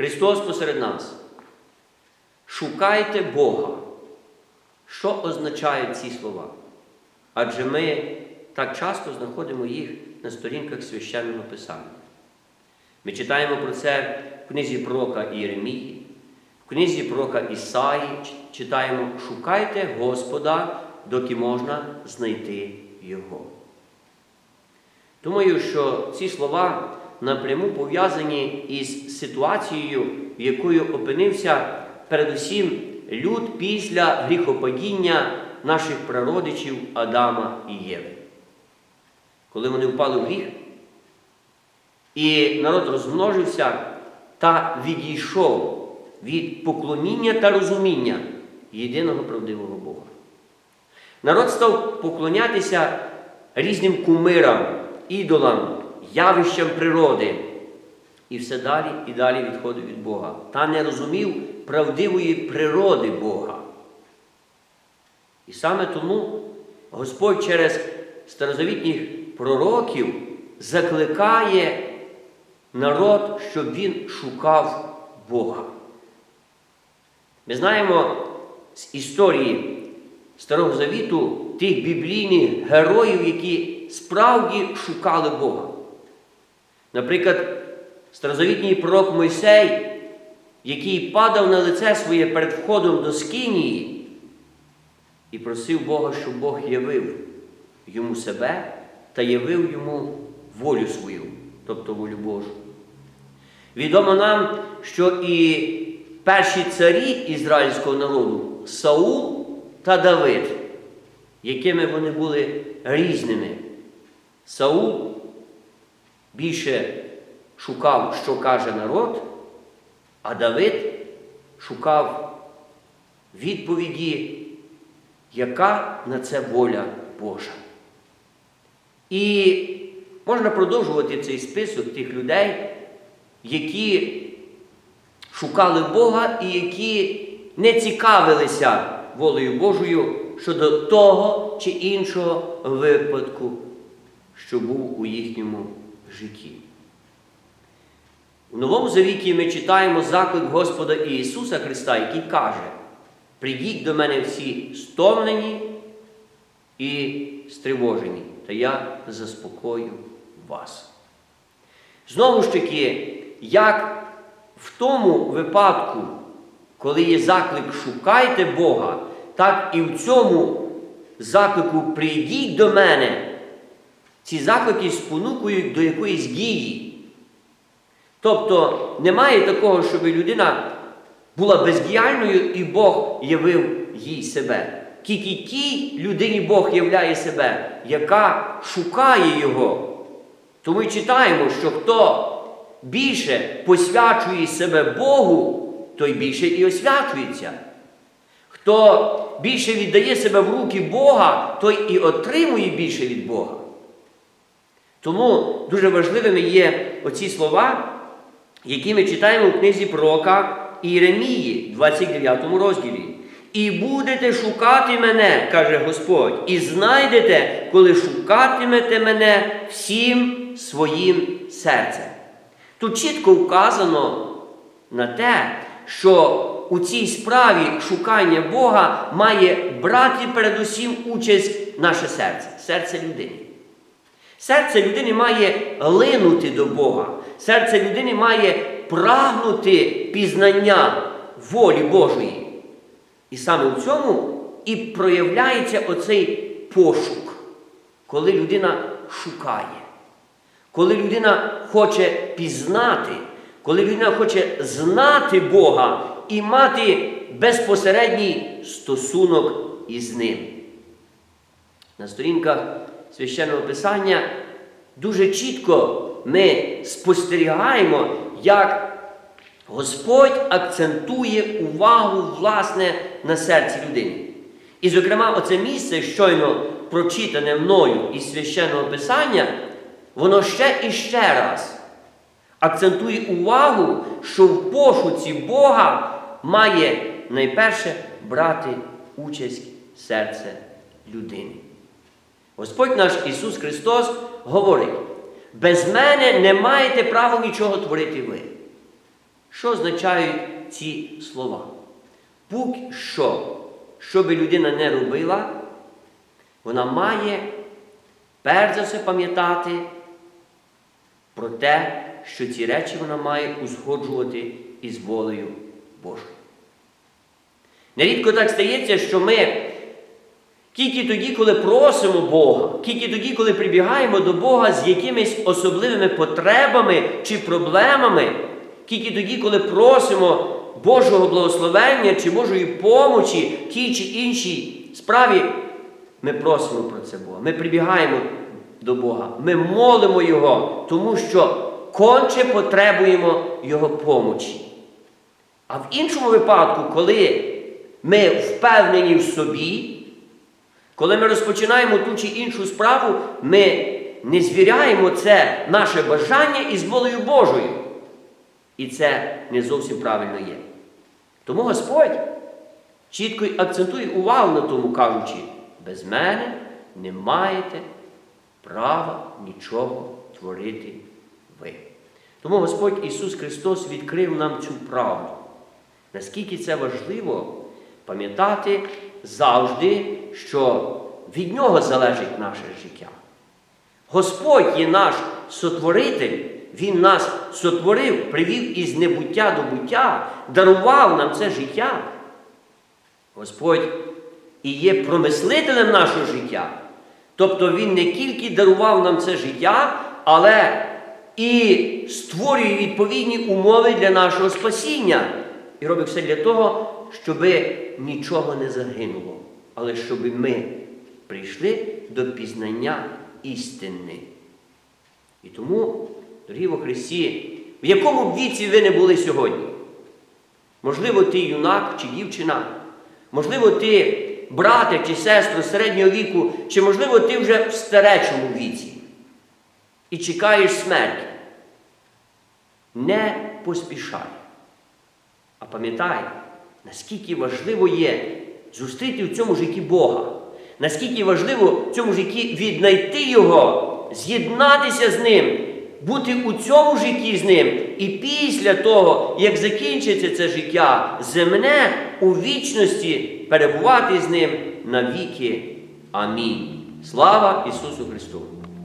Христос посеред нас. Шукайте Бога. Що означають ці слова? Адже ми так часто знаходимо їх на сторінках священного Писання. Ми читаємо про це в книзі пророка Єремії, в книзі пророка Ісаї читаємо Шукайте Господа, доки можна знайти Його. Думаю, що ці слова напряму пов'язані із ситуацією, в якою опинився передусім люд після гріхопадіння наших прародичів Адама і Єви. Коли вони впали в гріх, і народ розмножився та відійшов від поклоніння та розуміння єдиного правдивого Бога. Народ став поклонятися різним кумирам, ідолам, явищам природи. І все далі і далі відходив від Бога. Та не розумів правдивої природи Бога. І саме тому Господь через старозавітніх пророків закликає народ, щоб він шукав Бога. Ми знаємо з історії Старого Завіту тих біблійних героїв, які справді шукали Бога. Наприклад, старозавітній пророк Мойсей, який падав на лице своє перед входом до Скинії і просив Бога, щоб Бог явив йому себе та явив йому волю свою, тобто волю Божу. Відомо нам, що і перші царі ізраїльського народу Саул та Давид, якими вони були різними. Саул більше шукав, що каже народ, а Давид шукав відповіді, яка на це воля Божа. І можна продовжувати цей список тих людей, які шукали Бога і які не цікавилися волею Божою щодо того чи іншого випадку, що був у їхньому житті. У Новому Завіті ми читаємо заклик Господа Ісуса Христа, який каже: Придіть до мене всі стомлені і стривожені, та я заспокою вас. Знову ж таки, як в тому випадку, коли є заклик шукайте Бога, так і в цьому заклику прийдіть до мене, ці заклики спонукують до якоїсь дії. Тобто немає такого, щоб людина була бездіяльною і Бог явив їй себе. Тільки тій людині Бог являє себе, яка шукає Його. Тому й читаємо, що хто більше посвячує себе Богу, той більше і освячується. Хто більше віддає себе в руки Бога, той і отримує більше від Бога. Тому дуже важливими є оці слова, які ми читаємо у книзі пророка Іеремії, 29 розділі. І будете шукати мене, каже Господь, і знайдете, коли шукатимете мене всім своїм серцем. Тут чітко вказано на те, що у цій справі шукання Бога має брати передусім участь наше серце, серце людини. Серце людини має линути до Бога. Серце людини має прагнути пізнання волі Божої. І саме в цьому і проявляється оцей пошук, коли людина шукає, коли людина хоче пізнати, коли людина хоче знати Бога і мати безпосередній стосунок із Ним. На сторінках священного Писання дуже чітко ми спостерігаємо, як Господь акцентує увагу власне на серці людини. І, зокрема, оце місце, щойно прочитане мною із священного Писання, воно ще і ще раз акцентує увагу, що в пошуці Бога має найперше брати участь серце людини. Господь наш Ісус Христос говорить, без мене не маєте права нічого творити ви. Що означають ці слова? Будь-що, що би людина не робила, вона має перш за все пам'ятати про те, що ці речі вона має узгоджувати із волею Божою. Нерідко так стається, що ми тільки тоді, коли просимо Бога, тільки тоді, коли прибігаємо до Бога з якимись особливими потребами чи проблемами, тільки тоді, коли просимо Божого благословення чи Божої помочі тій чи іншій справі, ми просимо про це Бога. Ми прибігаємо до Бога. Ми молимо Його, тому що конче потребуємо Його помочі. А в іншому випадку, коли ми впевнені в собі, коли ми розпочинаємо ту чи іншу справу, ми не звіряємо це наше бажання із волею Божою. І це не зовсім правильно є. Тому Господь чітко акцентує увагу на тому, кажучи, без мене не маєте права нічого творити ви. Тому Господь Ісус Христос відкрив нам цю правду. Наскільки це важливо пам'ятати завжди, що від Нього залежить наше життя. Господь є наш сотворитель, Він нас сотворив, привів із небуття до буття, дарував нам це життя. Господь і є промислителем нашого життя. Тобто Він не тільки дарував нам це життя, але і створює відповідні умови для нашого спасіння. І робить все для того, щоб нічого не загинуло, але щоб ми прийшли до пізнання істини. І тому, дорогі во Христі, в якому б віці ви не були сьогодні? Можливо, ти юнак чи дівчина, можливо, ти брате чи сестру середнього віку, чи, можливо, ти вже в старечому віці і чекаєш смерті. Не поспішай. А пам'ятай, наскільки важливо є зустріти в цьому житті Бога, наскільки важливо в цьому житті віднайти Його, з'єднатися з Ним, бути у цьому житті з Ним. І після того, як закінчиться це життя земне, у вічності перебувати з Ним навіки. Амінь. Слава Ісусу Христу!